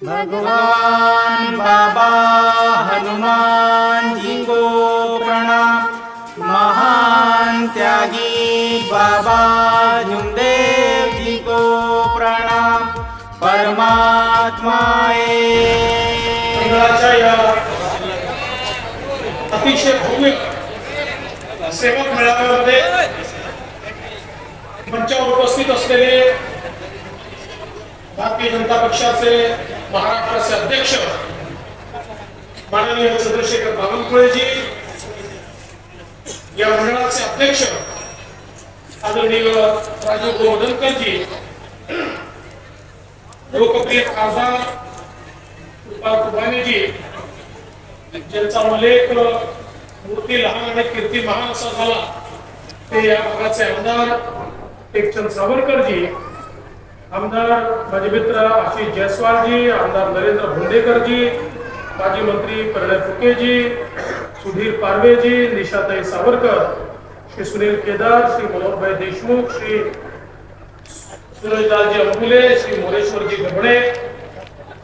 भगवान बाबा हनुमान जी को प्रणाम। महान त्यागी बाबा जुमदेव जी को प्रणाम परमात्माए अतिशय भव्य सेवक मेळाव्यामध्ये मंचावर उपस्थित भारतीय जनता पक्षाचे महाराष्ट्राचे अध्यक्ष माननीय चंद्रशेखर बावनकुळेजी या मंडळाचे अध्यक्ष आदरणीय राजीव गोवर्धनकरजी लोकप्रिय खासदार कृपा कुभानेजी ज्यांचा उल्लेख मूर्ती लहान आणि कीर्ती महान असा झाला ते या भागाचे आमदार टेकचंद सावरकरजी आमदार माझे मित्र आशिष जयस्वालजी आमदार नरेंद्र भोंडेकरजी माजी मंत्री प्रणय फुकेजी सुधीर पारवेजी निशाताई सावरकर श्री सुनील केदार श्री मनोहरभाई देशमुख श्री सुरजलालजी अंबुले श्री मोरेश्वरजी गबडे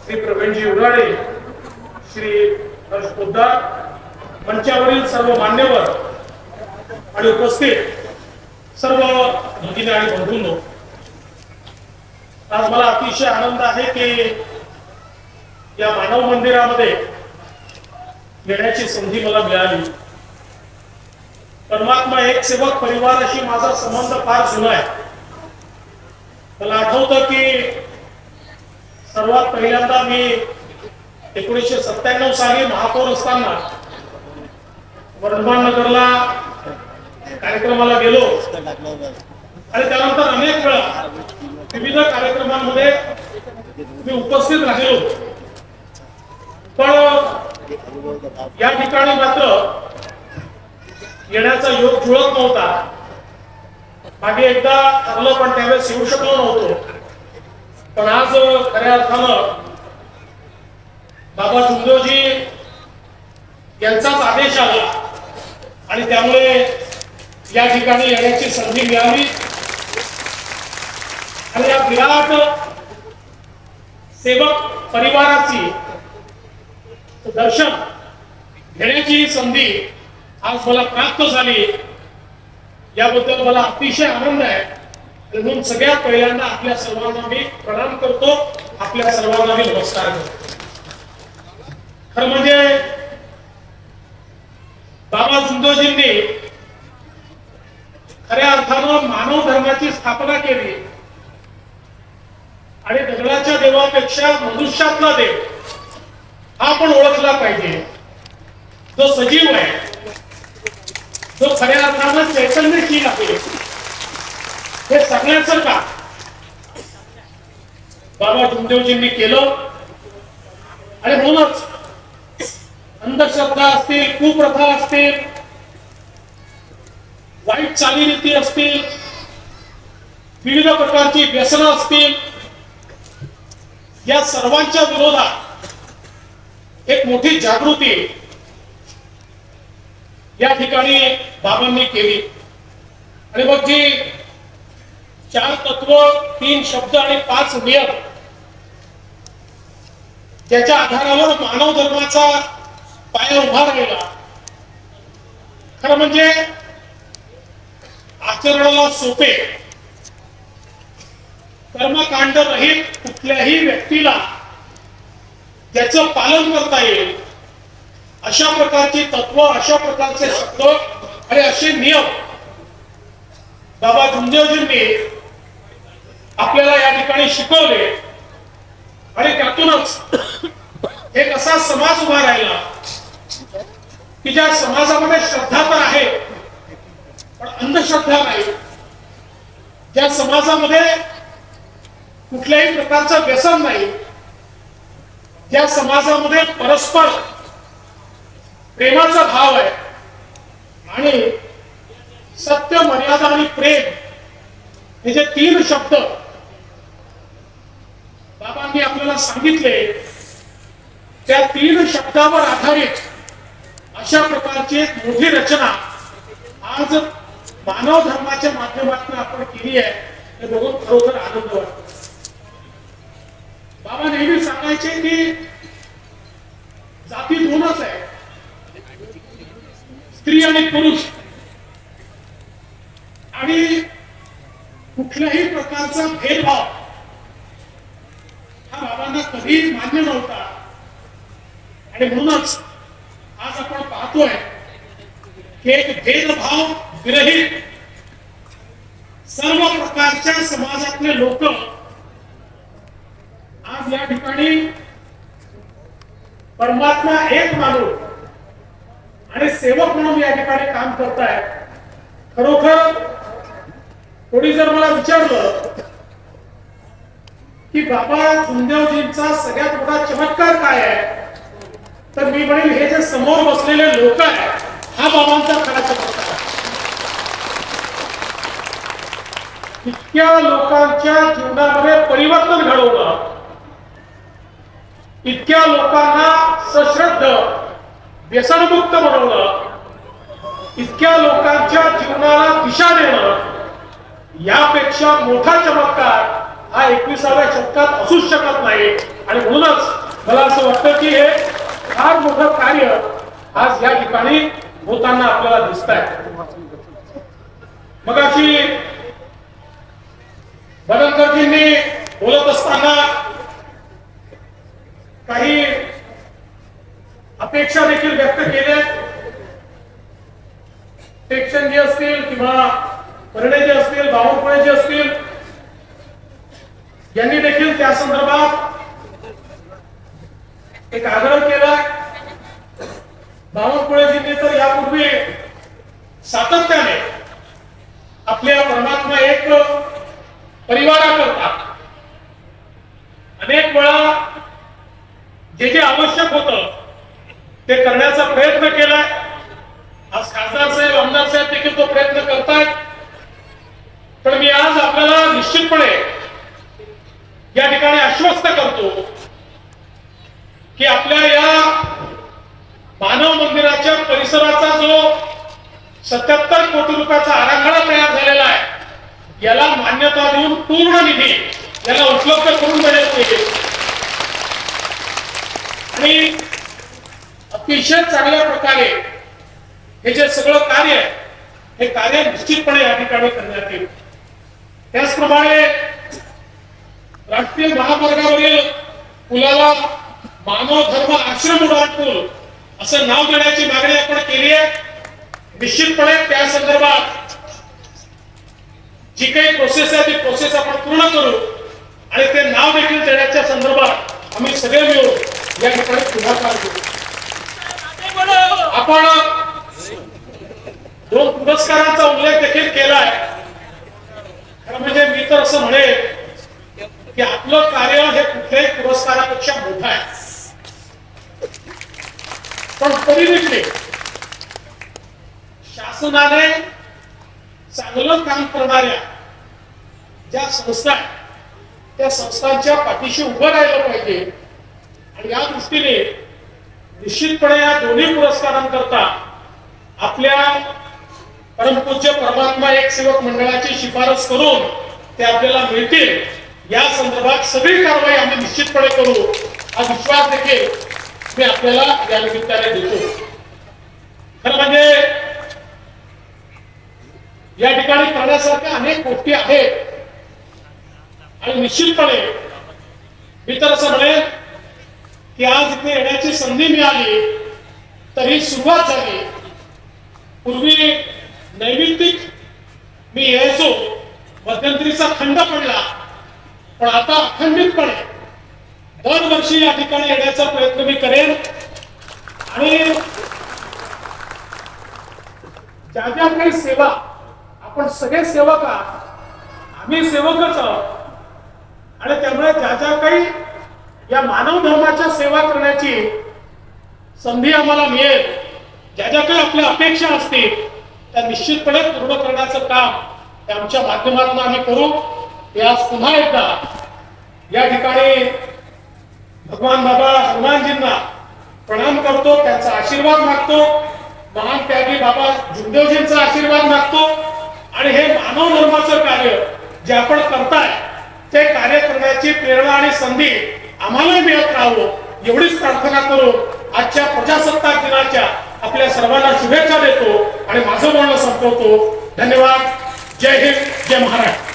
श्री प्रवीणजी उराडे श्री हर्ष पोद्दार मंचावरील सर्व मान्यवर आणि उपस्थित सर्व भगिनी आणि बंधूंनो आज मला अतिशय आनंद आहे की या मानव मंदिरामध्ये येण्याची संधी मला मिळाली. परमात्मा एक सेवक परिवाराशी माझा संबंध फार जुना आहे. मला आठवतं की सर्वात पहिल्यांदा मी एकोणीसशे सत्त्याण्णव साली महापौर असताना वर्धमान नगरला कार्यक्रमाला गेलो. आणि त्यानंतर विविध कार्यक्रमांमध्ये मी उपस्थित राहिलो. पण या ठिकाणी मात्र येण्याचा योग जुळत नव्हता. मागे एकदा ठरलं पण त्यावेळेस येऊ शकलो नव्हतो. पण आज खऱ्या अर्थानं बाबा चुंदेवजी यांचाच आदेश आला. आणि त्यामुळे या ठिकाणी येण्याची संधी मिळाली. आणि या विराट सेवक परिवाराची दर्शन घेण्याची संधी आज मला प्राप्त झाली. याबद्दल मला अतिशय आनंद आहे. म्हणून सगळ्यात पहिल्यांदा आपल्या सर्वांना मी प्रणाम करतो. आपल्या सर्वांना मी नमस्कार करतो. खरं म्हणजे बाबा जुंदोजींनी खऱ्या अर्थानं मानव धर्माची स्थापना केली. आणि दगडाच्या देवापेक्षा मनुष्यातला देव हा पण ओळखला पाहिजे. जो सजीव आहे जो खऱ्या अर्थानं चैतन्यशील आहे हे सगळ्यांचं का बाबा तुमदेवजींनी केलं. आणि म्हणूनच अंधश्रद्धा असतील कुप्रथा असतील वाईट चालीरीती असतील विविध प्रकारची व्यसनं असतील या सर्वांच्या विरोधात एक मोठी जागृती या ठिकाणी बाबांनी केली. आणि मग जी चार तत्व तीन शब्द आणि पाच नियम ज्याच्या आधारावर मानव धर्माचा पाया उभा राहिला. खरं म्हणजे आचरणाला सोपे कर्मकांड रहित कुठल्याही व्यक्तीला त्याच पालन करता येईल. अशा प्रकारची तत्व अशा प्रकारचे शब्द आणि असे नियम बाबा धुमदेवजींनी आपल्याला या ठिकाणी शिकवले. आणि त्यातूनच एक असा समाज उभा राहिला की ज्या समाजामध्ये श्रद्धा तर आहे पण अंधश्रद्धा नाही. ज्या समाजामध्ये कुठल्याही प्रकारचं व्यसन नाही. ज्या समाजामध्ये परस्पर प्रेमाचा भाव आहे. आणि सत्य मर्यादा आणि प्रेम हे जे तीन शब्द बाबांनी आपल्याला सांगितले त्या तीन शब्दावर आधारित अशा प्रकारची एक मोठी रचना आज मानव धर्माच्या माध्यमातून आपण केली आहे. हे बघून खरोखर आनंद वाटतो. बाबा नेहमी सांगायचे की जाती दोनच आहे. स्त्री आणि पुरुष. आणि कुठल्याही प्रकारचा भेदभाव हा बाबांना कधी मान्य नव्हता. आणि म्हणूनच आज आपण पाहतोय की एक भेदभाव विरहित सर्व प्रकारच्या समाजातले लोक आज या ठिकाणी परमात्मा एक माणूस आणि सेवक म्हणून या ठिकाणी काम करताय. खरोखर कोणी जर मला विचारलं की बाबा सुंदेवजींचा सगळ्यात मोठा चमत्कार काय आहे? तर मी म्हणेल हे जे समोर बसलेले लोक आहे हा बाबांचा खरा चमत्कार आहे. इतक्या लोकांच्या जीवनामध्ये परिवर्तन घडवलं इतक्या लोकांना सश्रद्ध व्यसनमुक्त बनवणं इतक्या लोकांच्या जीवनाला दिशा देणं यापेक्षा मोठा चमत्कार हा एकविसाव्या शतकात असूच शकत नाही. आणि म्हणूनच मला असं वाटतं की हे फार मोठं कार्य आज या ठिकाणी होताना आपल्याला दिसत आहे मग अशी बदलकरजींनी बोलत असताना काही अपेक्षा देखील व्यक्त केल्या पेन्शन जे असतील किंवा करणे जे असतील बावनकुळे जे असतील यांनी देखील त्या संदर्भात एक आग्रह केला. बावनकुळेजींनी तर यापूर्वी सातत्याने आपल्या परमात्मा एक परिवाराकरता अनेक वेळा जे जे आवश्यक होतं ते करण्याचा प्रयत्न केलाय आज खासदार साहेब आमदार साहेब देखील तो प्रयत्न करतायत. पण मी आज आपल्याला निश्चितपणे या ठिकाणी आश्वस्त करतो की आपल्या या मानव मंदिराच्या परिसराचा जो सत्याहत्तर कोटी रुपयाचा आराखडा तयार झालेला आहे याला मान्यता देऊन पूर्ण निधी याला उपलब्ध करून देण्यात येईल. आणि अतिशय चांगल्या प्रकारे हे जे सगळं कार्य आहे हे कार्य निश्चितपणे या ठिकाणी करण्यात येईल. त्याचप्रमाणे राष्ट्रीय महामार्गावरील पुलाला मानव धर्म आश्रम उडान पूल असं नाव देण्याची मागणी आपण केली आहे. निश्चितपणे त्या संदर्भात जी काही प्रोसेस आहे ती प्रोसेस आपण पूर्ण करू आणि ते नाव देखील देण्याच्या संदर्भात आम्ही सगळे मिळून या ठिकाणी पुढाकार करू आपण दोन पुरस्कारांचा उल्लेख देखील केलाय. खरं म्हणजे मी तर असं म्हणेल की आपलं कार्य हे कुठल्याही पुरस्कारापेक्षा मोठं आहे. पण तरी देखील शासनाने चांगलं काम करणाऱ्या ज्या संस्था त्या संस्थांच्या पाठीशी उभं राहिलं पाहिजे. आणि या दृष्टीने निश्चितपणे या दोन्ही पुरस्कारांकरता आपल्या परमपूज्य परमात्मा एक सेवक मंडळाची शिफारस करून ते आपल्याला मिळतील. या संदर्भात सगळी कारवाई आम्ही निश्चितपणे करू. हा विश्वास देखील मी आपल्याला या निमित्ताने देतो. खरं म्हणजे या ठिकाणी करण्यासारख्या अनेक गोष्टी आहेत. आणि निश्चितपणे मी तर असं म्हणेन की आज इथे येण्याची संधी मिळाली तर ही सुरुवात झाली. पूर्वी नैमित्तिक मी यायचो मध्यंतरीचा खंड पडला. पण आता अखंडितपणे दरवर्षी या ठिकाणी येण्याचा प्रयत्न मी करेन. आणि ज्या ज्या काही सेवा आपण सगळे सेवक आहात आम्ही सेवकच आहोत. आणि त्यामुळे ज्या ज्या काही या मानव धर्माच्या सेवा करण्याची संधी आम्हाला मिळेल ज्या ज्या काही आपल्या अपेक्षा असतील त्या निश्चितपणे पूर्ण करण्याचं काम आमच्या माध्यमातून आम्ही करू. हे आज पुन्हा एकदा या ठिकाणी भगवान बाबा हनुमानजींना प्रणाम करतो त्यांचा आशीर्वाद मागतो महान त्यागी बाबा जुंदेवजींचा आशीर्वाद मागतो. आणि हे मानव धर्माचं कार्य जे आपण करताय ते कार्य करण्याची प्रेरणा आणि संधी आम्हालाही मिळत राहावं एवढीच प्रार्थना करू आजच्या प्रजासत्ताक दिनाच्या आपल्या सर्वांना शुभेच्छा देतो आणि माझं बोलणं संपवतो. धन्यवाद. जय हिंद जय महाराष्ट्र.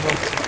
Thank you.